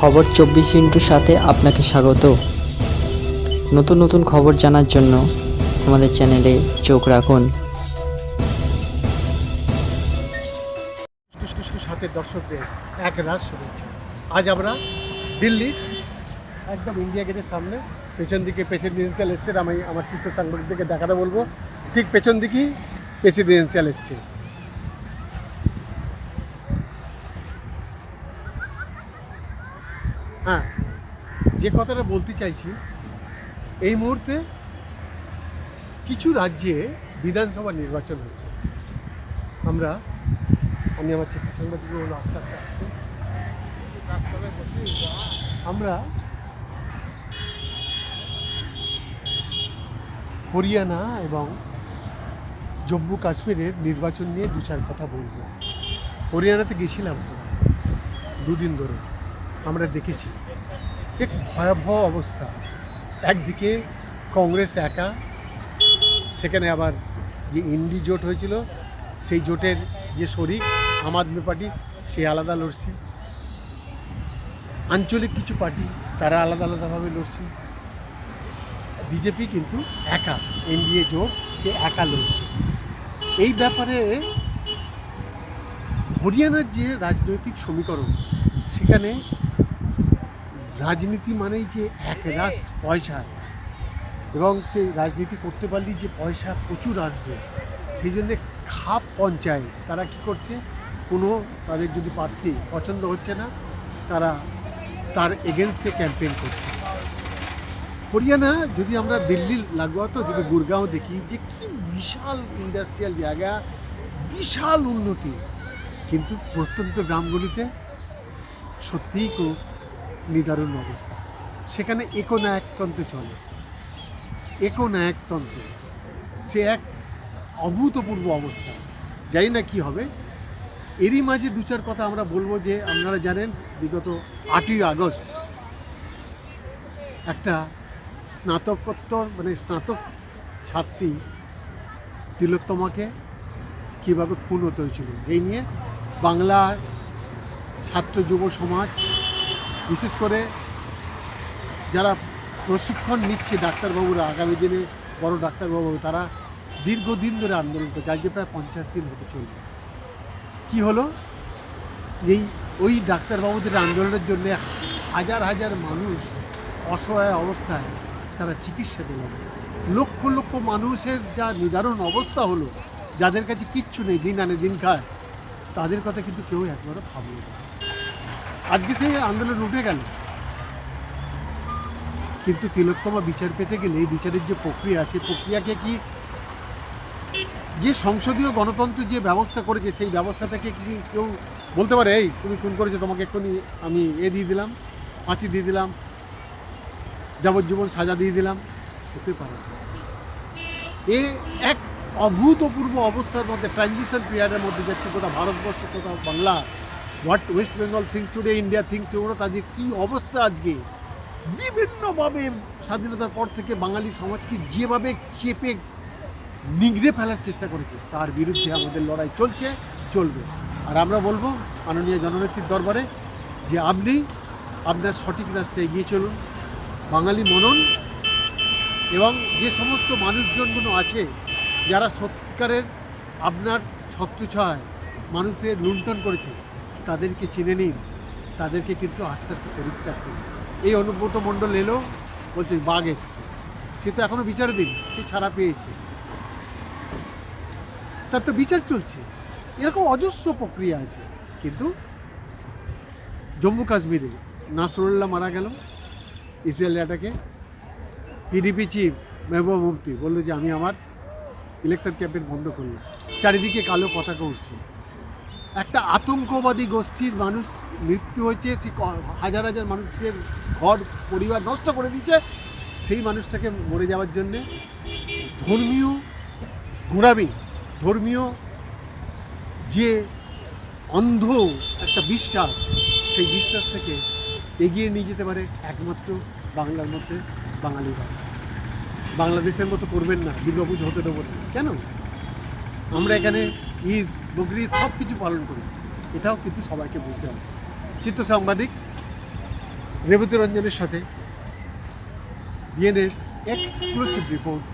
খবর চব্বিশ ইন্টুর সাথে আপনাকে স্বাগত। নতুন নতুন খবর জানার জন্য আমাদের চ্যানেলে চোখ রাখুন। টুস দর্শকদের এক রাত শুভেচ্ছা। আজ আমরা দিল্লি, একদম ইন্ডিয়া গেটের সামনে, পেছন দিকে প্রেসিডেন্সিয়াল এস্টেট আমি আমার চিত্র সাংবাদিকদেরকে দেখাতে বলব। ঠিক পেছন দিকেই প্রেসিডেন্সিয়াল এস্টেট হ্যাঁ। যে কথাটা বলতে চাইছি, এই মুহূর্তে কিছু রাজ্যে বিধানসভা নির্বাচন হচ্ছে। আমরা, আমি আমার চিত্র সাংবাদিক আসছি। আমরা হরিয়ানা এবং জম্মু কাশ্মীরের নির্বাচন নিয়ে দু চার কথা বলব। হরিয়ানাতে গেছিলাম দুদিন ধরে। আমরা দেখেছি। এক ভয়াবহ অবস্থা। একদিকে কংগ্রেস একা, সেখানে আবার যে ইন্ডি জোট হয়েছিল, সেই জোটের যে শরিক আম আদমি পার্টি, সে আলাদা লড়ছে। আঞ্চলিক কিছু পার্টি, তারা আলাদা আলাদাভাবে লড়ছে। বিজেপি কিন্তু একা, এনডিএ জোট, সে একা লড়ছে। এই ব্যাপারে হরিয়ানার যে রাজনৈতিক সমীকরণ, সেখানে রাজনীতি মানেই যে এক রাস পয়সা। এবং সেই রাজনীতি করতে পারলেই যে পয়সা প্রচুর আসবে, সেই জন্যে খাপ পঞ্চায়েত। তারা কি করছে? কোনো তাদের যদি প্রার্থী পছন্দ হচ্ছে না, তারা তার এগেনস্টে ক্যাম্পেইন করছে। হরিয়ানা, যদি আমরা দিল্লি, লাগোয়া তো, যদি গুরগাঁও দেখি যে কি বিশাল ইন্ডাস্ট্রিয়াল জায়গা, বিশাল উন্নতি। কিন্তু প্রত্যন্ত গ্রামগুলিতে সত্যিই খুব নিদারুণ অবস্থা। সেখানে একনায়কতন্ত্র চলে। একনায়কতন্ত্র সে এক অভূতপূর্ব অবস্থা। জানি না কি হবে। এরই মাঝে দু চার কথা আমরা বলব যে, আপনারা জানেন, বিগত আটই আগস্ট একটা স্নাতকোত্তর মানে স্নাতক ছাত্রী তিলোত্তমাকে কীভাবে খুন হতে হয়েছিল, এই নিয়ে বাংলার ছাত্র যুব সমাজ বিশেষ করে যারা প্রশিক্ষণ নিচ্ছে ডাক্তারবাবুরা আগামী দিনে, বড় ডাক্তারবাবু, তারা দীর্ঘদিন ধরে আন্দোলন করছে। আজকে প্রায় পঞ্চাশ দিন হতে চলবে কী হলো? এই, ওই ডাক্তারবাবুদের আন্দোলনের জন্য হাজার হাজার মানুষ অসহায় অবস্থায় তারা চিকিৎসা পেল লক্ষ লক্ষ মানুষের যা নিদারুণ অবস্থা হলো, যাদের কাছে কিচ্ছু নেই, দিন আনে দিন খায়, তাদের কথা কিন্তু কেউ একবারও ভাবলো না। আজকে সেই আন্দোলন উঠে গেল কিন্তু তিলোত্তমা বিচার পেতে গেলে এই বিচারের যে প্রক্রিয়া, সেই প্রক্রিয়াকে কি যে সংসদীয় গণতন্ত্র যে ব্যবস্থা করেছে, সেই ব্যবস্থাটাকে কি কেউ বলতে পারে, এই, তুমি খুন করেছ, তোমাকে এক্ষুনি আমি এ দিয়ে দিলাম, ফাঁসি দিয়ে দিলাম, যাবজ্জীবন সাজা দিয়ে দিলাম হতে পারে। এ এক অভূতপূর্ব অবস্থার মধ্যে ট্রানজিশন পিরিয়ডের মধ্যে যাচ্ছে কোথাও ভারতবর্ষ কোথাও Bangla what West Bengal thinks today India thinks today তাদের কী অবস্থা আজকে? বিভিন্নভাবে স্বাধীনতার পর থেকে বাঙালি সমাজকে যেভাবে চেপে নিগড়ে ফেলার চেষ্টা করেছে, তার বিরুদ্ধে আমাদের লড়াই চলছে, চলবে। আর আমরা বলব মাননীয় জননেত্রীর দরবারে যে আপনি আপনার সঠিক রাস্তায় এগিয়ে চলুন, বাঙালি মনন, এবং যে সমস্ত মানুষজনগুলো আছে, যারা সত্যিকারের আপনার ছত্রছায় মানুষদের লুণ্ঠন করেছে তাদেরকে চিনে নিন, তাদেরকে কিন্তু আস্তে আস্তে পরিত্যাগ করুন। এই অনুব্রত মণ্ডল এলো, বলছে, বাঘ এসছে। সে তো এখনও বিচার দিন, সে ছাড়া পেয়েছে। তার তো বিচার চলছে। এরকম অজস্র প্রক্রিয়া আছে। কিন্তু জম্মু কাশ্মীরে নাসরুল্লাহ মারা গেল, ইসরায়েল অ্যাটাকে পিডিপি চিফ মেহবুবা মুফতি বলল যে, আমি আমার ইলেকশন ক্যাম্পেন বন্ধ করলাম। চারিদিকে কালো পতাকা উঠছে একটা আতঙ্কবাদী গোষ্ঠীর মানুষ মৃত্যু হয়েছে, সে হাজার হাজার মানুষের ঘর, পরিবার নষ্ট করে দিচ্ছে সেই মানুষটাকে মরে যাওয়ার জন্যে ধর্মীয় গুণাবী ধর্মীয় যে অন্ধ একটা বিশ্বাস, সেই বিশ্বাস থেকে এগিয়ে নিয়ে যেতে পারে একমাত্র বাংলার মধ্যে বাঙালিরা বাংলাদেশের মতো করবেন না, দুর্গাপুজো হতে দেবো কেন? আমরা এখানে ঈদ বকরিদ সব কিছু পালন করি। এটাও কিন্তু সবাইকে বুঝতে হবে। চিত্র সাংবাদিক রেবতী রঞ্জনের সাথে বিএনএর এক্সক্লুসিভ রিপোর্ট